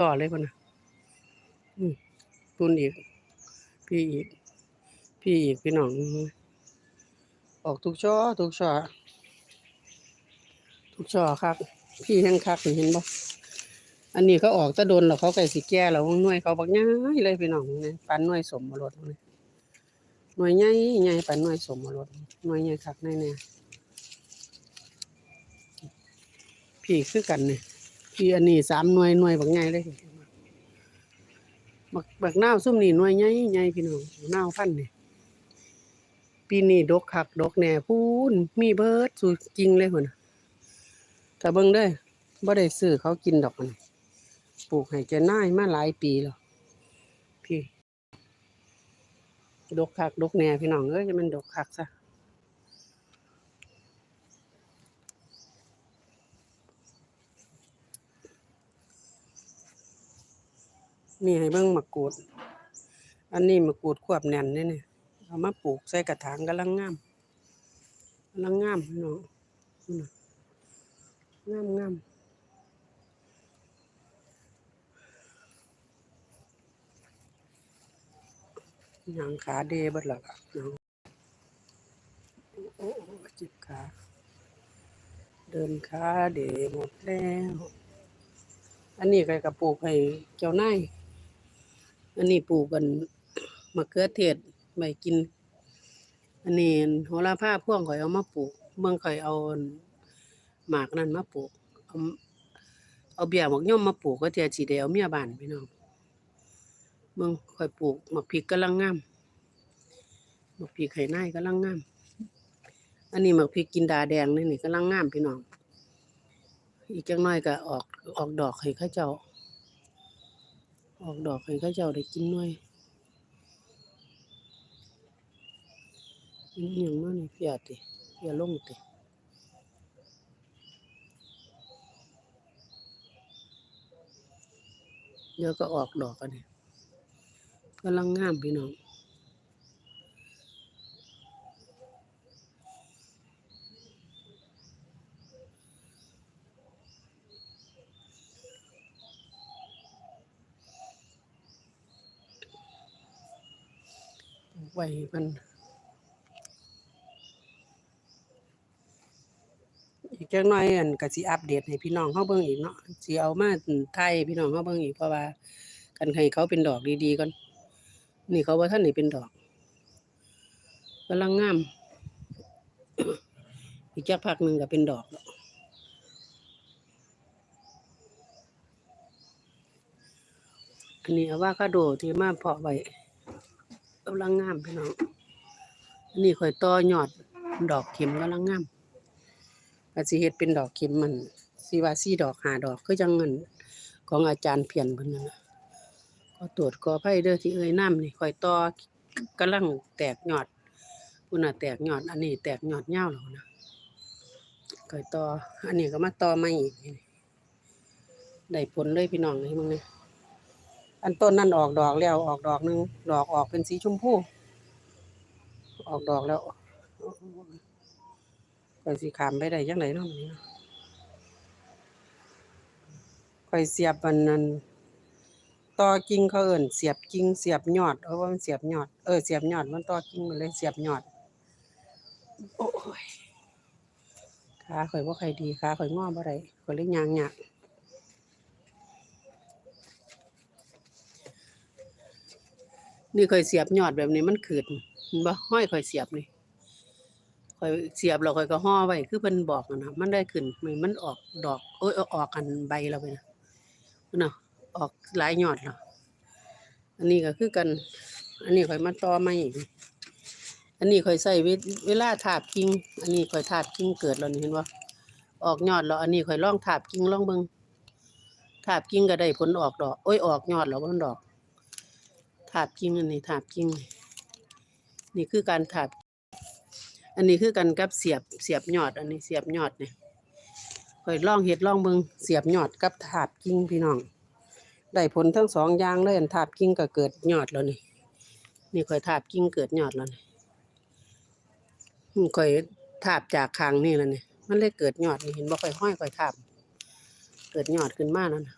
ต่อเลยคนนะอืมตุนอีก พี่อีก พี่อีก พี่น้อง ออกทุกช่อทุกช่อทุกช่อครับ พี่แห้งคักเห็นบ่อันนี้เขาออกตะโดนแล้วเขาไก่สิแก่แล้วหน่วยเขาบักง่ายเลยพี่น้องเนี่ยปันหน่วยสมมรดนี่หน่วยใหญ่ใหญ่ปันหน่วยสมมรดหน่วยใหญ่คักแน่ๆพี่คือกันเนี่ย พี่อันนี้สามหน่วยหน่วยบักใหญ่เลยบักบักนาวซุ่มนี่หน่วยใหญ่ใหญ่พี่น้องนาวพันนี่ปีนี้ดกคักดกแหน่พูนมีเบิร์ดสูจริงเลยพุ่นน่เบิ่งเด้อบ่ได้ซื้อเขากินดอกมันปลูกให้เจน่ายมาหลายปีแล้วพี่ ดกคักดกแหน่พี่น้องเอ้ยจะมันดกคักซะ นี่ให้เบิ่งมะกรูด อันนี้มะกรูดควบแน่นเนี่ยเนี่ยเอามาปลูกใส่กระถางกำลังงามกำลังงามพี่น้องนี่น่ะงามงามยังขาเดบัดและล่ะน้องโอ้โอ้เจ็บขาเดินขาเดหมดแล้ว อันนี้ก็กระปลูกให้เจ้านาย อันนี้ปลูกกันมะเขือเทศไม่กิน อันนี้โหระพาพ่วงข่อยเอามาปลูกเบิ่งข่อยเอาหมากนั่นมาปลูก เอาเอาเบี้ยหมกย่อมมาปลูกก็เทียสิได้เอาเมียบ้านพี่น้องเบิ่งข่อยปลูกหมกพริกกำลังงามหมกพริกไข่นายกำลังงามอันนี้หมกพริกกินดาแดงนี่นี่กำลังงามพี่น้องอีกจังน้อยก็ออกออกดอกให้เขาเจ้า ออกดอกให้ข้าเจ้าได้กินหน่อยอิหยังมานี่เพียติเพียลงติเดี๋ยวก็ออกดอกกันนี่กำลังงามพี่น้อง ไว้ให้มันอีกจักหน่อยอันก็สิอัปเดตให้พี่น้องเฮาเบิ่งอีกเนาะสิเอามาถ่ายพี่น้องเฮาเบิ่งอีกเพราะว่ากันให้เขาเป็นดอกดีๆก่อนนี่เขาบ่ทันได้เป็นดอกกำลังงามอีกจักพักหนึ่งก็เป็นดอกแล้วอันนี้อะวาคาโดที่มาเพาะไว้ กำลังงามพี่น้องอันนี้ข่อยต่อยอดดอกเข็มกำลังงามก็สิเฮ็ดเป็นดอกเข็มมันสิว่าสี่ดอกหาดอกคือจังเงินของอาจารย์เพียรเพิ่นนั่นน่ะก็ตรวจกอไผเด้อที่เอ่ยน้ำนี่ค่อยต่อกำลังแตกยอดพุ่นน่ะแตกยอด อันนี้แตกยอดยาวแล้วนะค่อยต่ออันนี้ก็มาต่อใหม่อีกได้ผลเลยพี่น้องนี่มึงนี่ อันต้นนั่นออกดอกแล้วออกดอกหนึ่งดอกออกเป็นสีชมพูออกดอกแล้วข่อยสิขามไปได้จังไดเนาะมื้อนี้ข่อยเสียบอันนั้นต่อกิ่งเขาเอิ้นเสียบกิ่งเสียบยอดเออว่ามันเสียบยอดเออเสียบยอดมันต่อกิ่งมันเลยเสียบยอดโอ้ยขาข่อยบ่ค่อยดีขาข่อยงอบ่ได้ข่อยเลยย่างยาก นี่ข่อยเสียบยอดแบบนี้มันขืดเห็นบ่ห้อยข่อยเสียบนี่ข่อยเสียบแล้วข่อยก็ห่อไว้คือเพิ่นบอกนะมันได้ขึ้นมันมันออกดอกโอ้ยออกกันใบแล้วไปนะพุ่นน่ะออกหลายยอดแล้วอันนี้ก็คือกัน อันนี้ข่อยมาต่อใหม่อีกอันนี้ข่อยใส่เวลาถาบกิ่งอันนี้ข่อยถาบกิ่งเกิดแล้วนี่เห็นบ่ออกยอดแล้วอันนี้ข่อยล่องถาบกิ่งล่องเบิ่งถาบกิ่งก็ได้ผลออกดอกโอ้ยออกยอดแล้วมันดอก ถาบกิ่งอันนี้ถาบกิ่งนี่คือการถาบ อันนี้คือกันกับเสียบเสียบยอด อันนี้เสียบยอดเนี่ยข่อยล่องเฮ็ดล่องเบิงเสียบยอดกับถาบกิ่งพี่น้องได้ผลทั้งสองอย่างเลยอันถาบกิ่งก็เกิดยอดแล้วนี่นี่ข่อยถาบกิ่งเกิดยอดแล้วนี่อืมข่อยถาบจากคางนี่แล้วนี่มันเลยเกิดยอดนี่เห็นบ่ข่อยห้อยข่อยถาบเกิดยอดขึ้นมาแล้วนะ